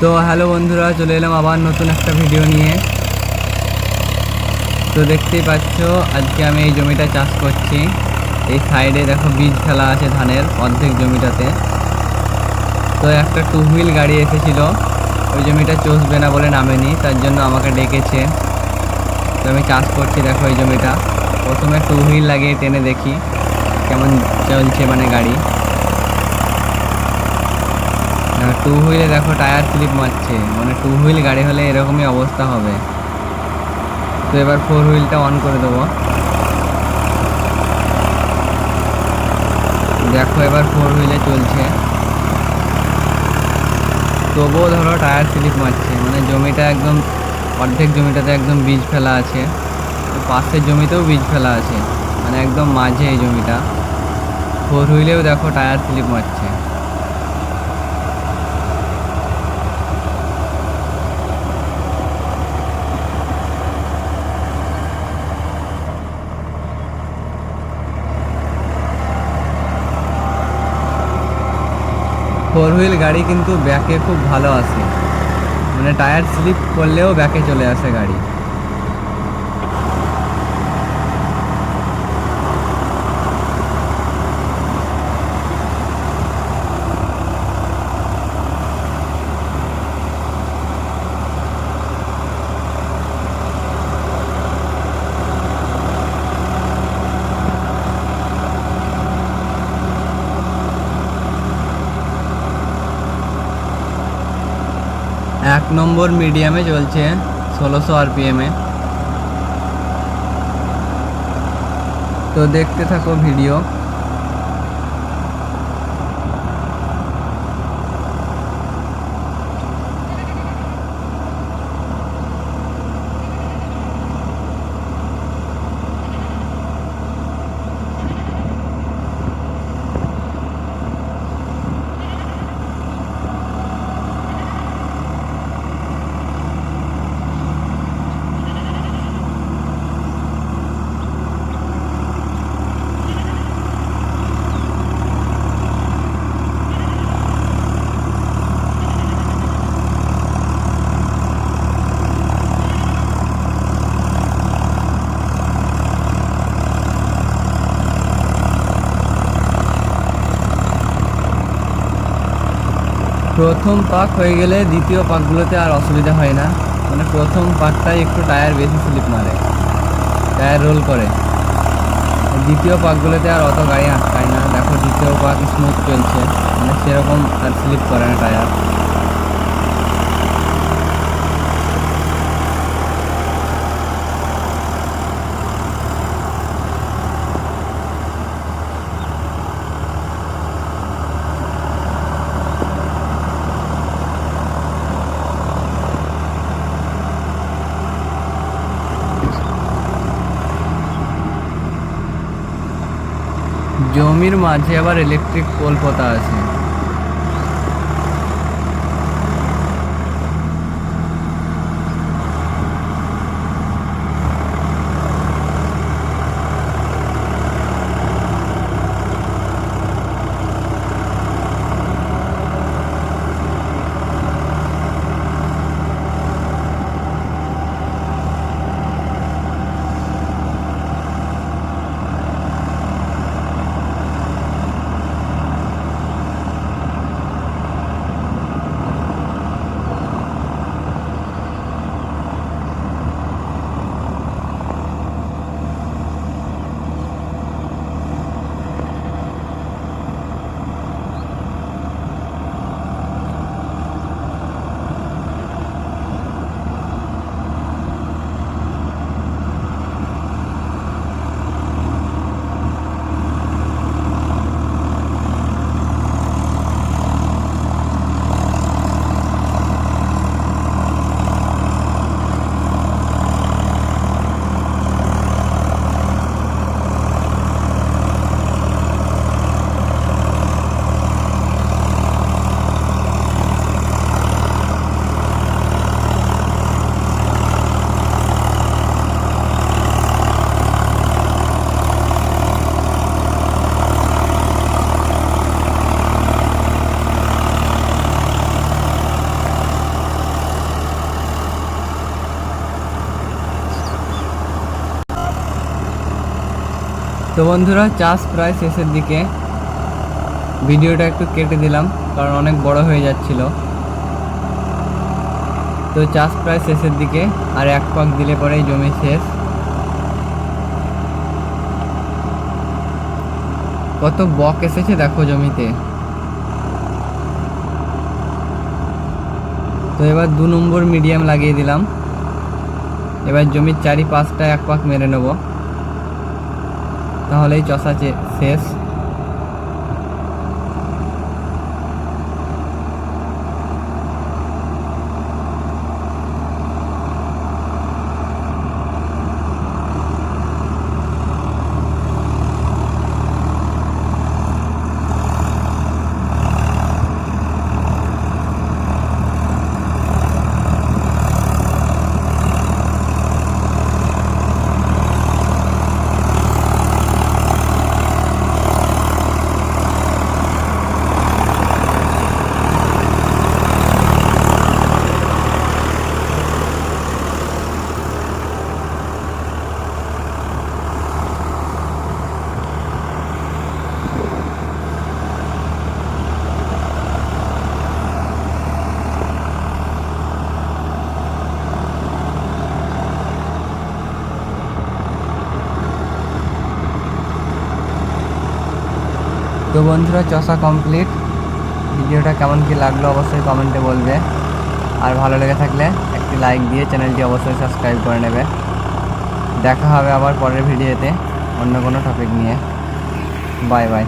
তো হ্যালো বন্ধুরা, চলে এলাম আবার নতুন একটা ভিডিও নিয়ে। তো দেখতেই পাচ্ছ, আজকে আমি এই জমিটা চাষ করছি। এই সাইডে দেখো বীজ ফেলা আছে ধানের, অর্ধেক জমিটাতে। তো একটা টু হুইল গাড়ি এসেছিল, ওই জমিটা চষবে না বলে নামেনি, তার জন্য আমাকে ডেকেছে। তো আমি চাষ করছি দেখো এই জমিটা। প্রথমে টু হুইল লাগিয়ে টেনে দেখি, কেমন চলছে মানে গাড়ি। টু হুইলে দেখো টায়ার স্লিপ মারছে। মানে টু হুইল গাড়ি হলে এরকমই অবস্থা হবে। তো এবার ফোর হুইলটা অন করে দেবো। দেখো এবার ফোর হুইলে চলছে। তবুও ধরো টায়ার স্লিপ মারছে। মানে জমিটা একদম, অর্ধেক জমিটাতে একদম বীজ ফেলা আছে। তো পাশের জমিতেও বীজ ফেলা আছে। মানে একদম মাঝে এই জমিটা। ফোর হুইলেও দেখো টায়ার স্লিপ মারছে। ফোর হুইল গাড়ি কিন্তু ব্যাকে খুব ভালো আসে মানে টায়ার স্লিপ করলেও ব্যাকে চলে আসে গাড়ি। এক নম্বর মিডিয়ামে চলছে ষোলোশো আরপিএমে তো দেখতে থাকো ভিডিও। প্রথম পাক হয়ে গেলে দ্বিতীয় পাকগুলোতে আর অসুবিধা হয় না। মানে প্রথম পাকটাই একটু টায়ার বেশি স্লিপ মারে, টায়ার রোল করে। দ্বিতীয় পাকগুলোতে আর অত গাড়ি আটকায় না। দেখো দ্বিতীয় পাক স্মুথ চলছে মানে সেরকম আর স্লিপ করে না টায়ার। জমির মাঝে আবার ইলেকট্রিক পোল পোতা আছে। তো বন্ধুরা, চাষ প্রায় শেষের দিকে। ভিডিওটা একটু কেটে দিলাম, কারণ অনেক বড় হয়ে যাচ্ছিল। তো চাষ প্রায় শেষের দিকে, আর এক পাক দিলে পরেই জমি শেষ। কত বক এসেছে দেখো জমিতে। তো এবার দু নম্বর মিডিয়াম লাগিয়ে দিলাম। এবার জমির চারি পাঁচটা এক পাক মেরে নেব। তাহলেই চষা চে- শেষ বন্ধুরা, চষা কমপ্লিট ভিডিওটা কেমন কি লাগল অবশ্যই কমেন্টে বলবে। আর ভালো লেগে থাকলে একটি লাইক দিয়ে চ্যানেলটি অবশ্যই সাবস্ক্রাইব করে নেবে। দেখা হবে আবার পরের ভিডিওতে অন্য কোনো টপিক নিয়ে। Bye bye